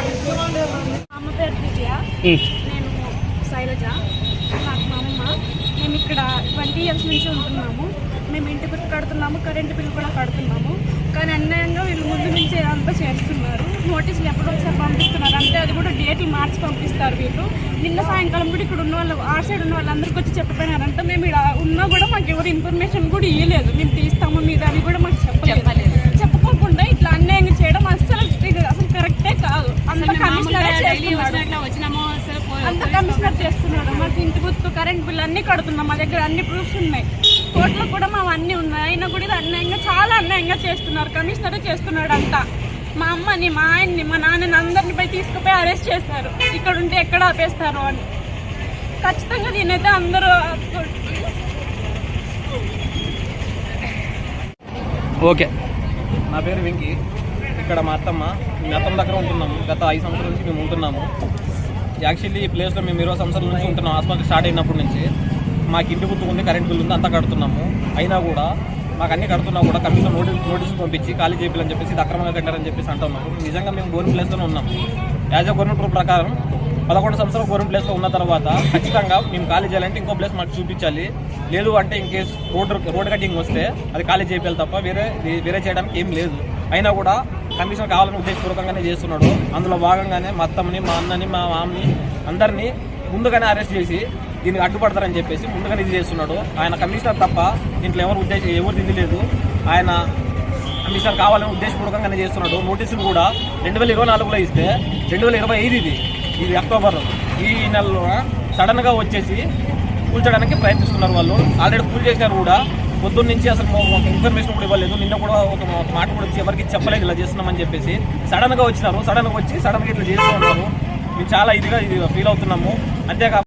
అమ్మ పేరు దివ్య. నేను శైలజ నాకు మా అమ్మ. మేము ఇక్కడ ట్వంటీ ఇయర్స్ నుంచి ఉంటున్నాము. మేము ఇంటి బిల్లు కడుతున్నాము కరెంటు బిల్లు కూడా కడుతున్నాము. కానీ అన్యాయంగా వీళ్ళు ముందు నుంచి అంతా చేస్తున్నారు. నోటీసులు ఎప్పుడొకసారి పంపిస్తున్నారు. అంటే అది కూడా డేట్లు మార్చి పంపిస్తారు వీళ్ళు. నిన్న సాయంకాలం కూడా ఇక్కడ ఉన్న వాళ్ళు ఆ సైడ్ ఉన్న వాళ్ళందరికీ వచ్చి చెప్పిపోయినారంటే. మేము ఇక్కడ ఉన్నా కూడా మాకు ఎవరు ఇన్ఫర్మేషన్ కూడా ఇవ్వలేదు మేము తీస్తాము మీద అని కూడా మాకు చెప్పలేదు చెప్పకోకుండా ఇట్లా అన్యాయంగా చేయడం అస్సలు ఇది అసలు కరెక్టే కాదు అంత కమిషనర్ అంత కమిషనర్ చేస్తున్నాడు విద్యుత్ కరెంట్ బిల్ అన్ని కడుతున్నాం. మా దగ్గర అన్ని ప్రూఫ్స్ ఉన్నాయి. కోర్టులో కూడా మా అన్నీ ఉన్నాయి. అయినా కూడా ఇది అన్యాయంగా చాలా అన్యాయంగా చేస్తున్నారు. కమిషనర్ చేస్తున్నాడు అంతా మా అమ్మని మా ఆయన్ని మా నాన్నని అందరిని పోయి తీసుకుపోయి అరెస్ట్ చేస్తారు. ఇక్కడ ఉంటే ఎక్కడ ఆపేస్తారు అని. ఖచ్చితంగా నేనైతే అందరూ ఓకే. నా పేరు వెంకీ. ఇక్కడ మా అత్తమ్మ. మీ అత్తమ్మ దగ్గర ఉంటున్నాము. గత ఐదు సంవత్సరాల నుంచి మేము ఉంటున్నాము. యాక్చువల్లీ ఈ ప్లేస్లో మేము ఇరవై సంవత్సరాల నుంచి ఉంటున్నాం. హాస్పిటల్ స్టార్ట్ అయినప్పటి నుంచి మాకు ఇంటి గుర్తు ఉంది కరెంట్ బిల్ ఉంది అంతా కడుతున్నాము. అయినా కూడా మాకు అన్ని కడుతున్నా కూడా కమిషన్ నోటీస్ నోటీసులు పంపించి ఖాళీ చేయాలని చెప్పేసి ఇది అక్రమంగా కట్టారని చెప్పేసి అంటున్నాము నిజంగా మేము గవర్నమెంట్ ప్లేస్లోనే ఉన్నాం. యాజ్ అ గవర్నమెంట్ రూల్ ప్రకారం పదకొండు సంవత్సరాలు గవర్నమెంట్ ప్లేస్లో ఉన్న తర్వాత ఖచ్చితంగా మేము ఖాళీ చేయాలంటే ఇంకో ప్లేస్ మాకు చూపించాలి. లేదు అంటే in case road road cutting వస్తే అది ఖాళీ చేయాలి తప్ప వేరే వేరే చేయడానికి ఏం లేదు. అయినా కూడా కమిషన్ కావాలని ఉద్దేశపూర్వకంగానే చేస్తున్నాడు. అందులో భాగంగానే మా అత్తమ్మని మా అన్నని మా మామని అందరినీ ముందుగానే అరెస్ట్ చేసి దీనికి అడ్డుపడతారని చెప్పేసి ముందుగానే ఇది చేస్తున్నాడు. ఆయన కమిషనర్ తప్ప దీంట్లో ఎవరు ఉద్దేశం ఎవరు ఇది లేదు. ఆయన కమిషనర్ కావాలని ఉద్దేశపూర్వకంగానే చేస్తున్నాడు. నోటీసులు కూడా రెండు వేల ఇరవై నాలుగులో ఇస్తే రెండు వేల ఇరవై ఐదు ఇది ఇది అక్టోబర్. ఈ నెలలో సడన్గా వచ్చేసి కూల్చడానికి ప్రయత్నిస్తున్నారు వాళ్ళు. ఆల్రెడీ కూల్ చేశారు కూడా. పొద్దున్న నుంచి అసలు ఒక ఇన్ఫర్మేషన్ కూడా ఇవ్వలేదు. నిన్న కూడా ఒక ఒక మాట కూడా వచ్చి ఎవరికి చెప్పలేదు ఇలా చేస్తున్నామని చెప్పేసి. సడన్గా వచ్చినారు. సడన్గా వచ్చి సడన్గా ఇట్లా చేస్తూ ఉన్నారు. మేము చాలా ఇదిగా ఇది ఫీల్ అవుతున్నాము. అంతేకాక